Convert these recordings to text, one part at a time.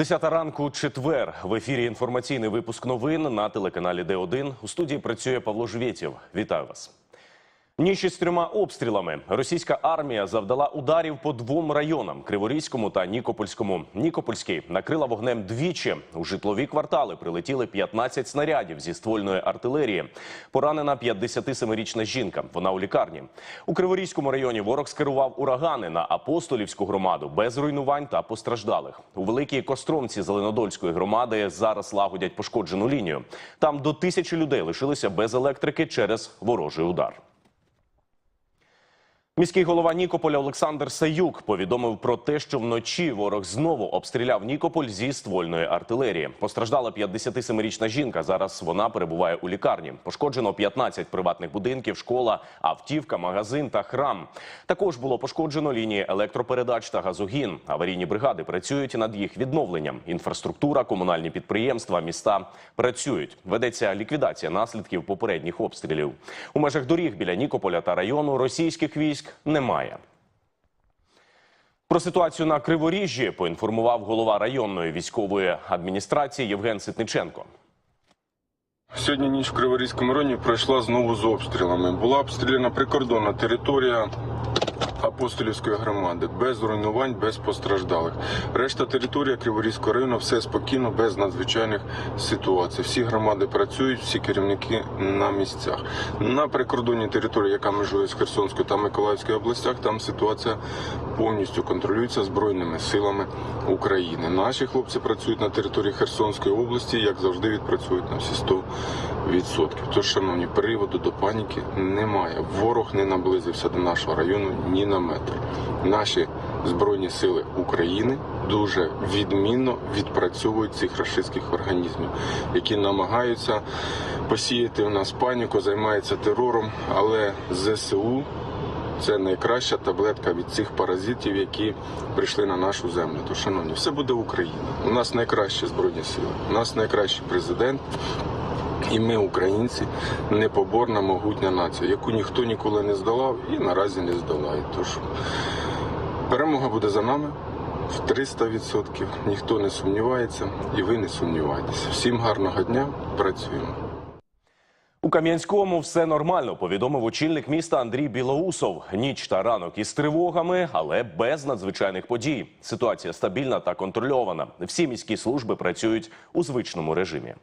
Десята ранку, четвер. В ефірі інформаційний випуск новин на телеканалі Д1. У студії працює Павло Жвєтєв. Вітаю вас. Ніч із трьома обстрілами російська армія завдала ударів по двом районам Криворізькому та Нікопольському. Нікопольський накрила вогнем двічі. У житлові квартали прилетіли 15 снарядів зі ствольної артилерії. Поранена 57-річна жінка. Вона у лікарні. У Криворізькому районі ворог скерував урагани на апостолівську громаду без руйнувань та постраждалих. У великій Костромці Зеленодольської громади зараз лагодять пошкоджену лінію. Там до тисячі людей лишилися без електрики через ворожий удар. Міський голова Нікополя Олександр Саюк повідомив про те, що вночі ворог знову обстріляв Нікополь зі ствольної артилерії. Постраждала 57-річна жінка. Зараз вона перебуває у лікарні. Пошкоджено 15 приватних будинків, школа, автівка, магазин та храм. Також було пошкоджено лінії електропередач та газогін. Аварійні бригади працюють над їх відновленням. Інфраструктура, комунальні підприємства, міста працюють. Ведеться ліквідація наслідків попередніх обстрілів. У межах доріг біля Нікополя та району російських військ немає. Про ситуацію на Криворіжжі поінформував голова районної військової адміністрації Євген Ситниченко. Сьогодні ніч в Криворізькому районі пройшла знову з обстрілами. Була обстріляна прикордонна територія апостолівської громади без руйнувань, без постраждалих. Решта території Криворізького району все спокійно, без надзвичайних ситуацій. Всі громади працюють, всі керівники на місцях. На прикордонній території, яка межує з Херсонською та Миколаївською областях, там ситуація повністю контролюється збройними силами України. Наші хлопці працюють на території Херсонської області, як завжди, відпрацюють на всі 100%. Тож, шановні, приводу до паніки немає. Ворог не наблизився до нашого району ні на метр. Наші збройні сили України дуже відмінно відпрацьовують цих рашистських організмів, які намагаються посіяти у нас паніку, займаються терором, але ЗСУ це найкраща таблетка від цих паразитів, які прийшли на нашу землю. То, шановні, все буде Україна. У нас найкращі збройні сили, у нас найкращий президент. І ми, українці, непоборна, могутня нація, яку ніхто ніколи не здолав і наразі не здолає. Тож перемога буде за нами в 300%. Ніхто не сумнівається, і ви не сумніваєтеся. Всім гарного дня, працюємо. У Кам'янському все нормально, повідомив очільник міста Андрій Білоусов. Ніч та ранок із тривогами, але без надзвичайних подій. Ситуація стабільна та контрольована. Всі міські служби працюють у звичному режимі.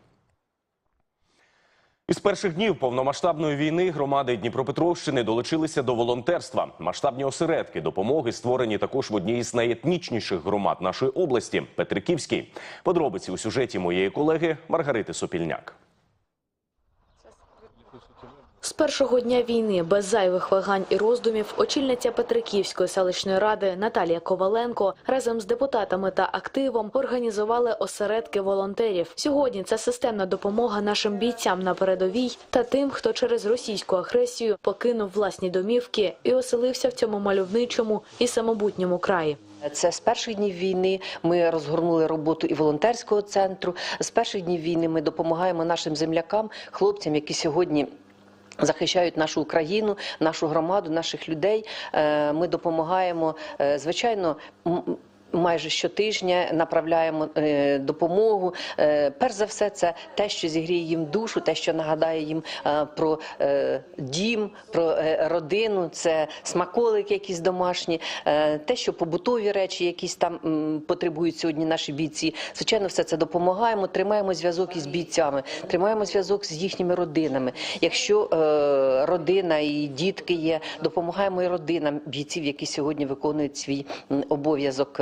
Із перших днів повномасштабної війни громади Дніпропетровщини долучилися до волонтерства. Масштабні осередки допомоги створені також в одній із найетнічніших громад нашої області Петриківській. Подробиці у сюжеті моєї колеги Маргарити Сопільняк. З першого дня війни без зайвих вагань і роздумів очільниця Петриківської селищної ради Наталія Коваленко разом з депутатами та активом організували осередки волонтерів. Сьогодні це системна допомога нашим бійцям на передовій та тим, хто через російську агресію покинув власні домівки і оселився в цьому мальовничому і самобутньому краї. Це з перших днів війни ми розгорнули роботу і волонтерського центру. З перших днів війни ми допомагаємо нашим землякам, хлопцям, які сьогодні. Захищають нашу Україну, нашу громаду, наших людей. Е, Ми допомагаємо, е, звичайно. Майже щотижня направляємо е, допомогу. Е, перш за все, це те, що зігріє їм душу, те, що нагадає їм е, про дім, про родину, це смаколики, якісь домашні, те, що побутові речі, якісь там потребують сьогодні наші бійці. Звичайно, все це допомагаємо. Тримаємо зв'язок із бійцями, тримаємо зв'язок з їхніми родинами. Якщо родина і дітки є, допомагаємо і родинам бійців, які сьогодні виконують свій обов'язок.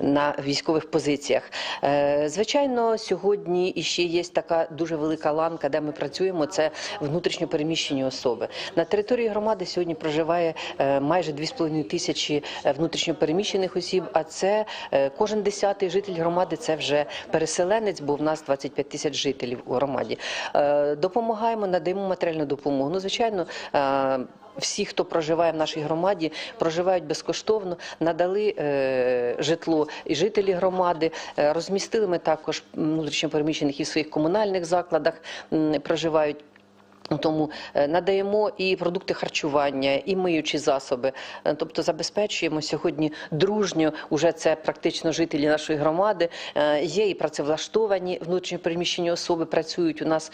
На військових позиціях. Е, Звичайно, сьогодні іще є така дуже велика ланка, де ми працюємо. Це внутрішньо переміщені особи. На території громади сьогодні проживає е, майже 2,5 тисячі е, внутрішньо переміщених осіб. А це кожен десятий житель громади це вже переселенець, бо в нас 25 тисяч жителів у громаді. Допомагаємо, надаємо матеріальну допомогу. Ну, звичайно. Всі, хто проживає в нашій громаді, проживають безкоштовно, надали е, житло і жителі громади. Е, розмістили ми також внутрішньопереміщених і в своїх комунальних закладах проживають. Тому е, надаємо і продукти харчування, і миючі засоби. Е, Тобто забезпечуємо сьогодні дружньо, уже це практично жителі нашої громади. Е, Є і працевлаштовані внутрішньопереміщені особи працюють у нас,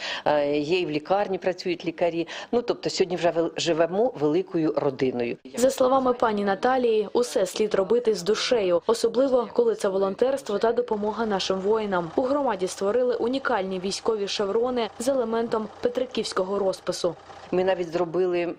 є і в лікарні працюють лікарі. Ну тобто сьогодні вже живемо великою родиною. За словами пані Наталії, усе слід робити з душею, особливо коли це волонтерство та допомога нашим воїнам. У громаді створили унікальні військові шеврони з елементом петриківського розпису. Ми навіть зробили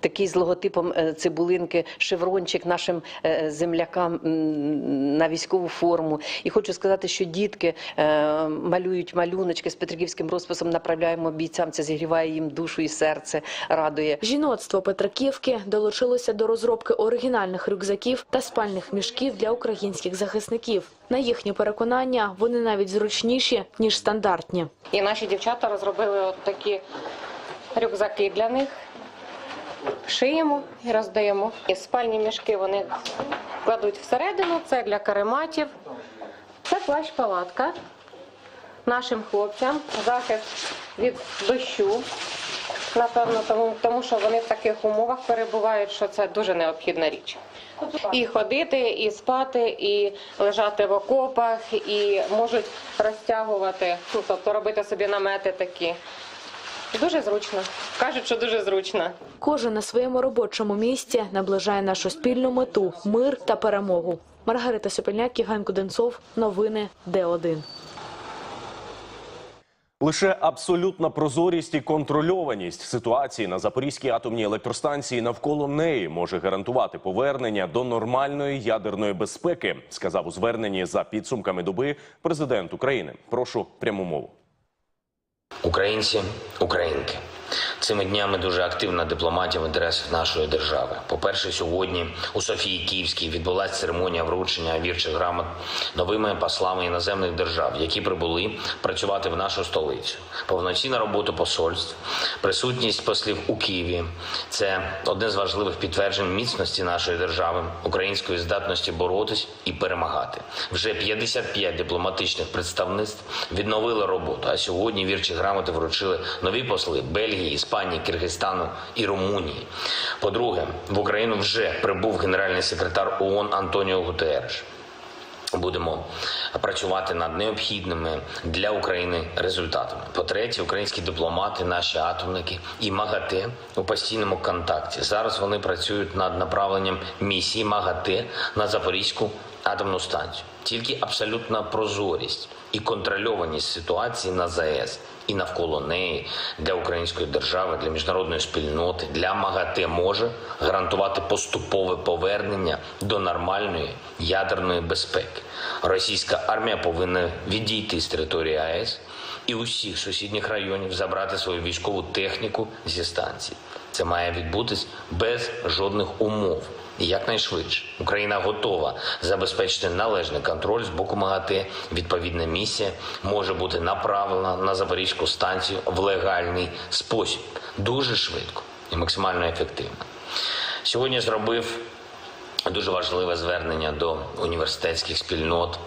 такий з логотипом е, цибулинки, шеврончик нашим е, землякам м, на військову форму. І хочу сказати, що дітки е, малюють малюночки з петриківським розписом, направляємо бійцям. Це зігріває їм душу і серце, радує. Жіноцтво Петриківки долучилося до розробки оригінальних рюкзаків та спальних мішків для українських захисників. На їхнє переконання, вони навіть зручніші ніж стандартні. І наші дівчата розробили от такі рюкзаки для них. Шиємо і роздаємо. І спальні мішки вони кладуть всередину. Це для карематів. Це плащ-палатка нашим хлопцям. Захист від дощу. Напевно, тому, тому що вони в таких умовах перебувають, що це дуже необхідна річ. І ходити, і спати, і лежати в окопах, і можуть розтягувати, ну, тобто робити собі намети такі. Дуже зручно. Кажуть, що дуже зручно. Кожен на своєму робочому місці наближає нашу спільну мету мир та перемогу. Маргарита Сопельняк, Євген Куденцов. Новини Д1. Лише абсолютна прозорість і контрольованість ситуації на Запорізькій атомній електростанції навколо неї може гарантувати повернення до нормальної ядерної безпеки, сказав у зверненні за підсумками доби президент України. Прошу пряму мову. Українці, українки. Цими днями дуже активна дипломатія в інтересах нашої держави. По-перше, сьогодні у Софії Київській відбулася церемонія вручення вірчих грамот новими послами іноземних держав, які прибули працювати в нашу столицю. Повноцінна робота посольств, присутність послів у Києві це одне з важливих підтверджень міцності нашої держави, української здатності боротись і перемагати. Вже 55 дипломатичних представництв відновили роботу. А сьогодні вірчі грамоти вручили нові посли Бельгії, Іспанії, Киргизстану і Румунії. По-друге, в Україну вже прибув генеральний секретар ООН Антоніо Гутереш. Будемо працювати над необхідними для України результатами. По-третє, українські дипломати, наші атомники і МАГАТЕ у постійному контакті. Зараз вони працюють над направленням місії МАГАТЕ на Запорізьку атомну станцію. Тільки абсолютна прозорість і контрольованість ситуації на ЗАЕС і навколо неї для української держави, для міжнародної спільноти, для МАГАТЕ може гарантувати поступове повернення до нормальної ядерної безпеки. Російська армія повинна відійти з території АЕС і усіх сусідніх районів забрати свою військову техніку зі станції. Це має відбутись без жодних умов. І якнайшвидше Україна готова забезпечити належний контроль з боку МАГАТЕ. Відповідна місія може бути направлена на Запорізьку станцію в легальний спосіб, дуже швидко і максимально ефективно. Сьогодні зробив Дуже важливе звернення до університетських спільнот,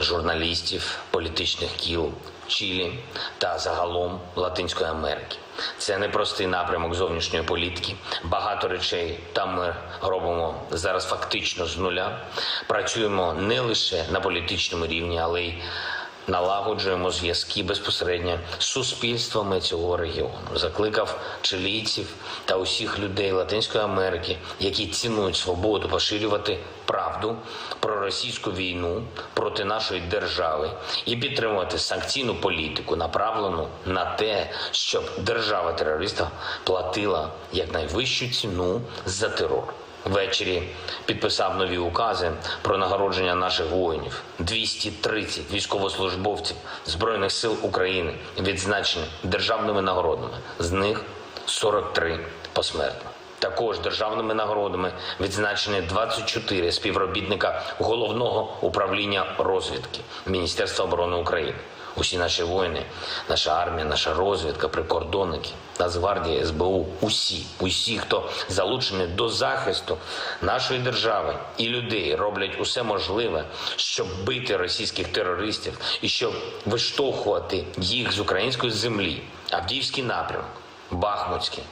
журналістів, політичних кіл Чилі та загалом Латинської Америки. Це непростий напрямок зовнішньої політики. Багато речей там ми робимо зараз фактично з нуля. Працюємо не лише на політичному рівні, але й налагоджуємо зв'язки безпосередньо з суспільствами цього регіону. Закликав чилійців та усіх людей Латинської Америки, які цінують свободу, поширювати правду про російську війну проти нашої держави і підтримувати санкційну політику, направлену на те, щоб держава-терориста платила якнайвищу ціну за терор. Ввечері підписав нові укази про нагородження наших воїнів. 230 військовослужбовців Збройних сил України відзначені державними нагородами. З них 43 посмертно. Також державними нагородами відзначені 24 співробітника головного управління розвідки Міністерства оборони України. Усі наші воїни, наша армія, наша розвідка, прикордонники, Нацгвардія, СБУ, усі, усі, хто залучений до захисту нашої держави і людей, роблять усе можливе, щоб бити російських терористів і щоб виштовхувати їх з української землі. Авдіївський напрямок, Бахмутський,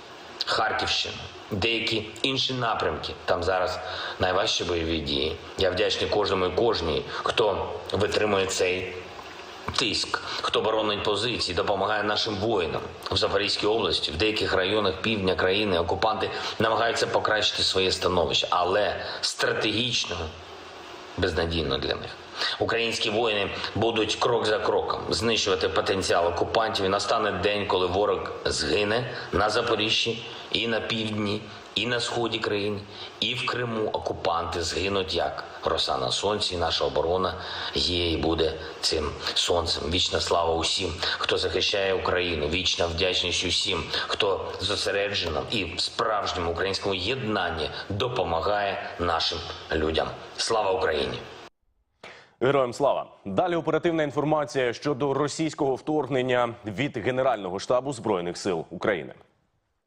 Харківщина, деякі інші напрямки. Там зараз найважчі бойові дії. Я вдячний кожному і кожній, хто витримує цей тиск, хто боронить позиції, допомагає нашим воїнам в Запорізькій області, в деяких районах півдня країни окупанти намагаються покращити своє становище, але стратегічно безнадійно для них. Українські воїни будуть крок за кроком знищувати потенціал окупантів. І настане день, коли ворог згине на Запоріжжі і на півдні, і на сході країни, і в Криму окупанти згинуть як роса на сонці. І наша оборона є і буде цим сонцем. Вічна слава усім, хто захищає Україну. Вічна вдячність усім, хто зосереджено і в справжньому українському єднанні допомагає нашим людям. Слава Україні! Героям слава! Далі оперативна інформація щодо російського вторгнення від Генерального штабу збройних сил України.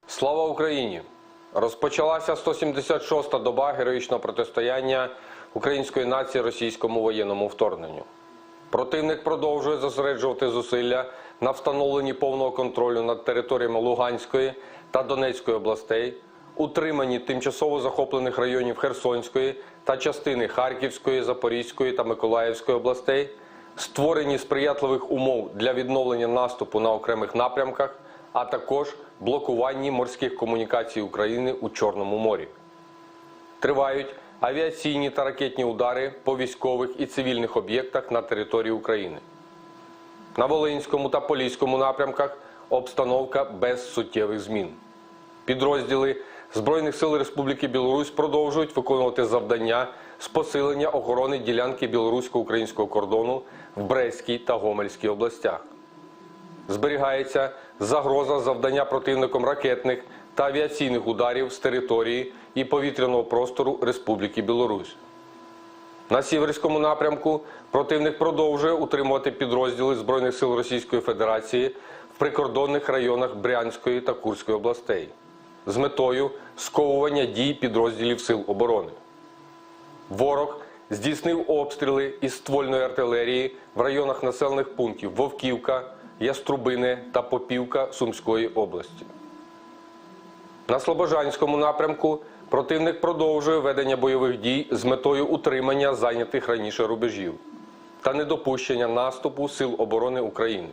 Слава Україні! Розпочалася 176-та доба героїчного протистояння української нації російському воєнному вторгненню. Противник продовжує зосереджувати зусилля на встановленні повного контролю над територіями Луганської та Донецької областей, утриманні тимчасово захоплених районів Херсонської та частини Харківської, Запорізької та Миколаївської областей, створенні сприятливих умов для відновлення наступу на окремих напрямках, а також блокуванні морських комунікацій України у Чорному морі. Тривають авіаційні та ракетні удари по військових і цивільних об'єктах на території України. На Волинському та Поліському напрямках обстановка без суттєвих змін. Підрозділи Збройних сил Республіки Білорусь продовжують виконувати завдання з посилення охорони ділянки білорусько-українського кордону в Брестській та Гомельській областях. Зберігається загроза завдання противником ракетних та авіаційних ударів з території і повітряного простору Республіки Білорусь. На Сіверському напрямку противник продовжує утримувати підрозділи Збройних сил Російської Федерації в прикордонних районах Брянської та Курської областей з метою сковування дій підрозділів Сил оборони. Ворог здійснив обстріли із ствольної артилерії в районах населених пунктів Вовківка, Яструбине та Попівка Сумської області. На Слобожанському напрямку противник продовжує ведення бойових дій з метою утримання зайнятих раніше рубежів та недопущення наступу Сил оборони України.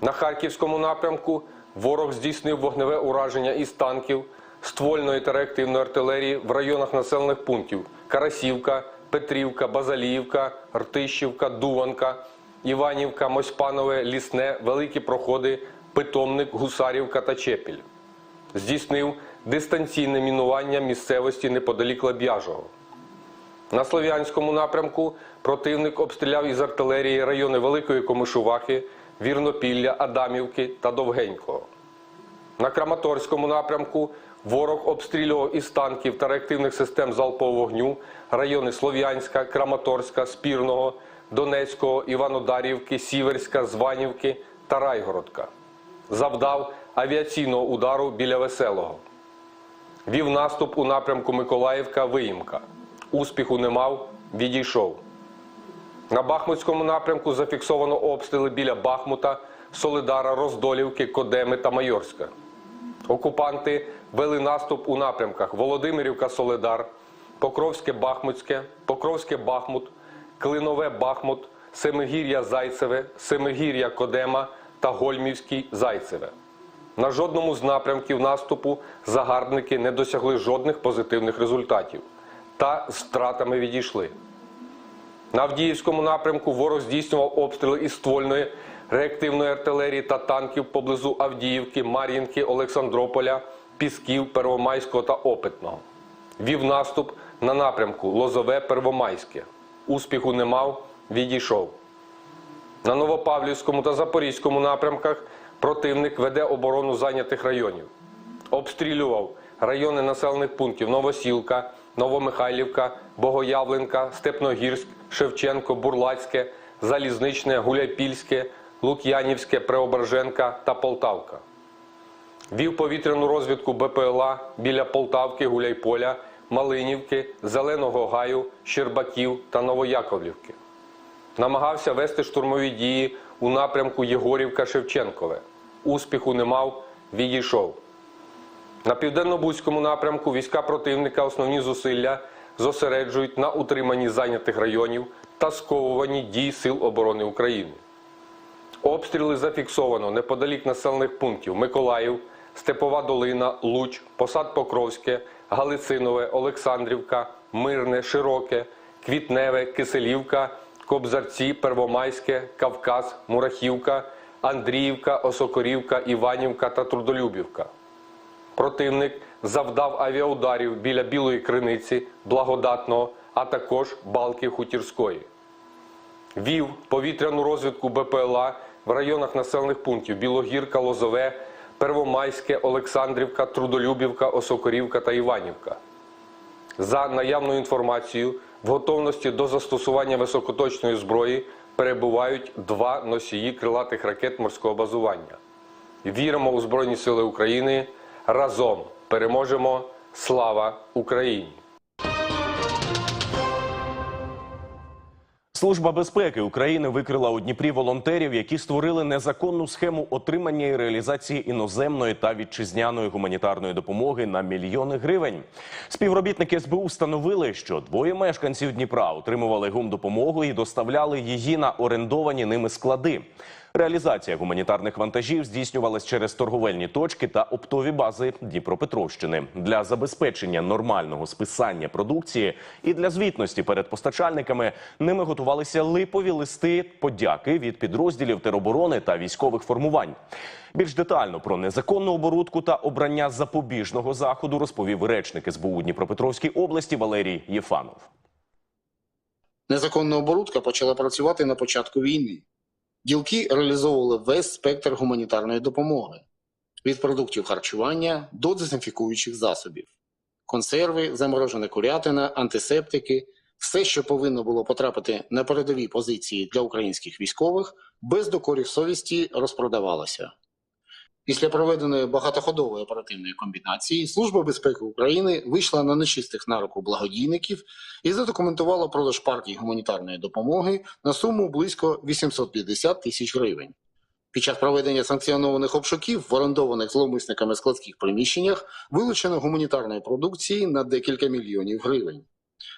На Харківському напрямку ворог здійснив вогневе ураження із танків, ствольної та реактивної артилерії в районах населених пунктів Карасівка, Петрівка, Базаліївка, Ртищівка, Дуванка, Іванівка, Мосьпанове, Лісне, Великі Проходи, Питомник, Гусарівка та Чепіль. Здійснив дистанційне мінування місцевості неподалік Леб'яжого. На Слов'янському напрямку противник обстріляв із артилерії райони Великої Комишувахи, Вірнопілля, Адамівки та Довгенького. На Краматорському напрямку ворог обстрілював із танків та реактивних систем залпового вогню райони Слов'янська, Краматорська, Спірного, Донецького, Іванодарівки, Сіверська, Званівки та Райгородка. Завдав авіаційного удару біля Веселого. Вів наступ у напрямку Миколаївка-Виїмка. Успіху не мав, відійшов. На Бахмутському напрямку зафіксовано обстріли біля Бахмута, Солидара, Роздолівки, Кодеми та Майорська. Окупанти вели наступ у напрямках Володимирівка, Солидар, Покровське Бахмутське, Покровське Бахмут, Клинове Бахмут, Семигір'я Зайцеве, Семигір'я Кодема та Гольмівський Зайцеве. На жодному з напрямків наступу загарбники не досягли жодних позитивних результатів та з втратами відійшли. На Авдіївському напрямку ворог здійснював обстріли із ствольної реактивної артилерії та танків поблизу Авдіївки, Мар'їнки, Олександрополя, Пісків, Первомайського та Опитного. Вів наступ на напрямку Лозове Первомайське. Успіху не мав, відійшов. На Новопавлівському та Запорізькому напрямках противник веде оборону зайнятих районів. Обстрілював райони населених пунктів Новосілка, Новомихайлівка, Богоявленка, Степногірськ, Шевченко, Бурлацьке, Залізничне, Гуляйпільське, Лук'янівське, Преображенка та Полтавка. Вів повітряну розвідку БПЛА біля Полтавки, Гуляйполя, Малинівки, Зеленого Гаю, Щербаків та Новояковлівки. Намагався вести штурмові дії у напрямку Єгорівка-Шевченкове. Успіху не мав, відійшов. На південно-бузькому напрямку війська противника основні зусилля зосереджують на утриманні зайнятих районів та сковуванні дій Сил оборони України. Обстріли зафіксовано неподалік населених пунктів Миколаїв, Степова Долина, Луч, Посад Покровське, Галицинове, Олександрівка, Мирне, Широке, Квітневе, Киселівка, Кобзарці, Первомайське, Кавказ, Мурахівка, Андріївка, Осокорівка, Іванівка та Трудолюбівка. Противник завдав авіаударів біля Білої Криниці, Благодатного, а також Балки Хутірської. Вів повітряну розвідку БПЛА в районах населених пунктів Білогірка, Лозове, Первомайське, Олександрівка, Трудолюбівка, Осокорівка та Іванівка. За наявною інформацією, в готовності до застосування високоточної зброї перебувають два носії крилатих ракет морського базування. Віримо у Збройні Сили України. Разом переможемо! Слава Україні! Служба безпеки України викрила у Дніпрі волонтерів, які створили незаконну схему отримання і реалізації іноземної та вітчизняної гуманітарної допомоги на мільйони гривень. Співробітники СБУ встановили, що двоє мешканців Дніпра отримували гумдопомогу і доставляли її на орендовані ними склади. Реалізація гуманітарних вантажів здійснювалась через торговельні точки та оптові бази Дніпропетровщини для забезпечення нормального списання продукції і для звітності перед постачальниками. Ними готувалися липові листи подяки від підрозділів тероборони та військових формувань. Більш детально про незаконну оборудку та обрання запобіжного заходу розповів речник СБУ Дніпропетровській області Валерій Єфанов. Незаконна оборудка почала працювати на початку війни. Ділки реалізовували весь спектр гуманітарної допомоги від продуктів харчування до дезінфікуючих засобів, консерви, заморожена курятина, антисептики все, що повинно було потрапити на передові позиції для українських військових, без докорів совісті розпродавалося. Після проведеної багатоходової оперативної комбінації Служба безпеки України вийшла на нечистих на руку благодійників і задокументувала продаж партій гуманітарної допомоги на суму близько 850 тисяч гривень. Під час проведення санкціонованих обшуків в орендованих зловмисниками складських приміщеннях вилучено гуманітарної продукції на декілька мільйонів гривень.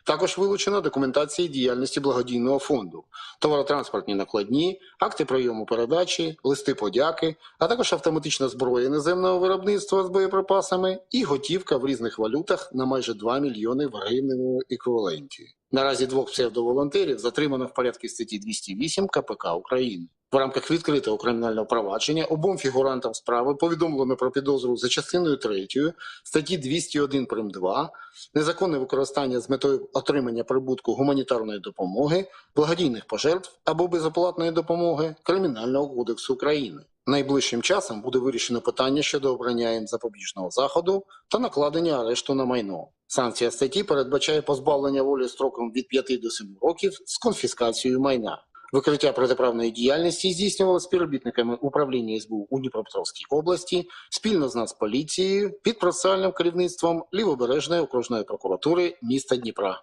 Також вилучено документації діяльності благодійного фонду, товаротранспортні накладні, акти прийому передачі, листи подяки, а також автоматична зброя іноземного виробництва з боєприпасами і готівка в різних валютах на майже 2 мільйони в гривневому еквіваленті. Наразі двох псевдоволонтерів затримано в порядку статті 208 КПК України. В рамках відкритого кримінального провадження обом фігурантам справи повідомлено про підозру за частиною 3 статті 201 прим. 2 незаконне використання з метою отримання прибутку гуманітарної допомоги, благодійних пожертв або безоплатної допомоги Кримінального кодексу України. Найближчим часом буде вирішено питання щодо обрання їм запобіжного заходу та накладення арешту на майно. Санкція статті передбачає позбавлення волі строком від 5 до 7 років з конфіскацією майна. Викриття протиправної діяльності здійснювало співробітниками управління СБУ у Дніпропетровській області спільно з Нацполіцією під процесуальним керівництвом Лівобережної окружної прокуратури міста Дніпра.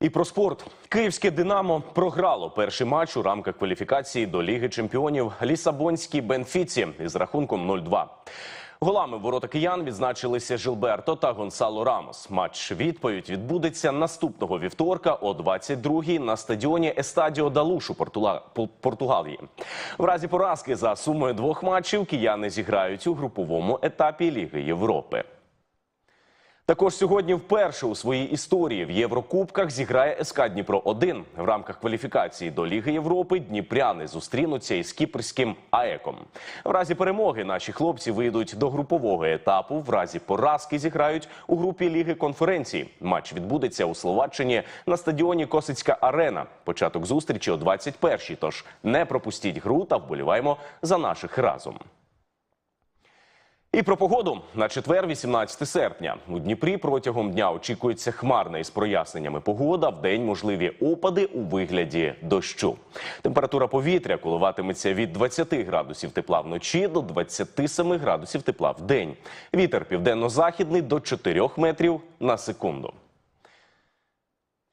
І про спорт. Київське Динамо програло перший матч у рамках кваліфікації до Ліги Чемпіонів Лісабонській Бенфіці із рахунком 0-2. Голами ворота киян відзначилися Жилберто та Гонсало Рамос. Матч відповідь відбудеться наступного вівторка о 22-й на стадіоні Естадіо Далушу Португалії. В разі поразки за сумою двох матчів кияни зіграють у груповому етапі Ліги Європи. Також сьогодні вперше у своїй історії в Єврокубках зіграє СК Дніпро 1 в рамках кваліфікації до Ліги Європи. Дніпряни зустрінуться із кіпрським АЕКом. В разі перемоги наші хлопці вийдуть до групового етапу. В разі поразки зіграють у групі Ліги конференції. Матч відбудеться у Словаччині на стадіоні Косицька Арена. Початок зустрічі о 21-й, Тож не пропустіть гру та вболіваємо за наших разом. І про погоду на четвер, 18 серпня. У Дніпрі протягом дня очікується хмарна із проясненнями погода. В день можливі опади у вигляді дощу. Температура повітря коливатиметься від 20 градусів тепла вночі до 27 градусів тепла в день. Вітер південно-західний до 4 метрів на секунду.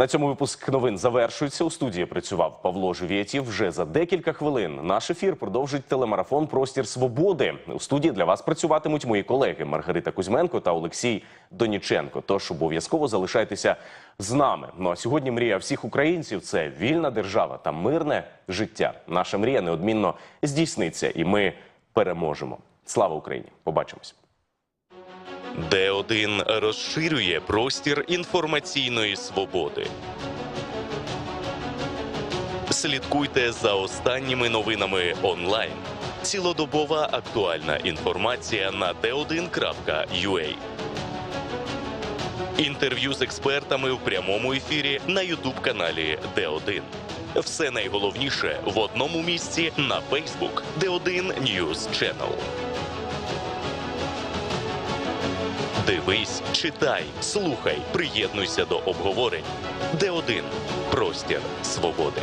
На цьому випуск новин завершується. У студії працював Павло Живєтів. Вже за декілька хвилин наш ефір продовжить телемарафон Простір свободи. У студії для вас працюватимуть мої колеги Маргарита Кузьменко та Олексій Доніченко. Тож обов'язково залишайтеся з нами. Ну а сьогодні мрія всіх українців це вільна держава та мирне життя. Наша мрія неодмінно здійсниться, і ми переможемо. Слава Україні! Побачимось. Д1 розширює простір інформаційної свободи. Слідкуйте за останніми новинами онлайн. Цілодобова актуальна інформація на d1.ua. Інтерв'ю з експертами в прямому ефірі на Ютуб-каналі Д1. Все найголовніше в одному місці на Facebook Д1 News Channel. Дивись, читай, слухай, приєднуйся до обговорень. Д1 простір свободи.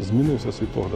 Змінився свій погляд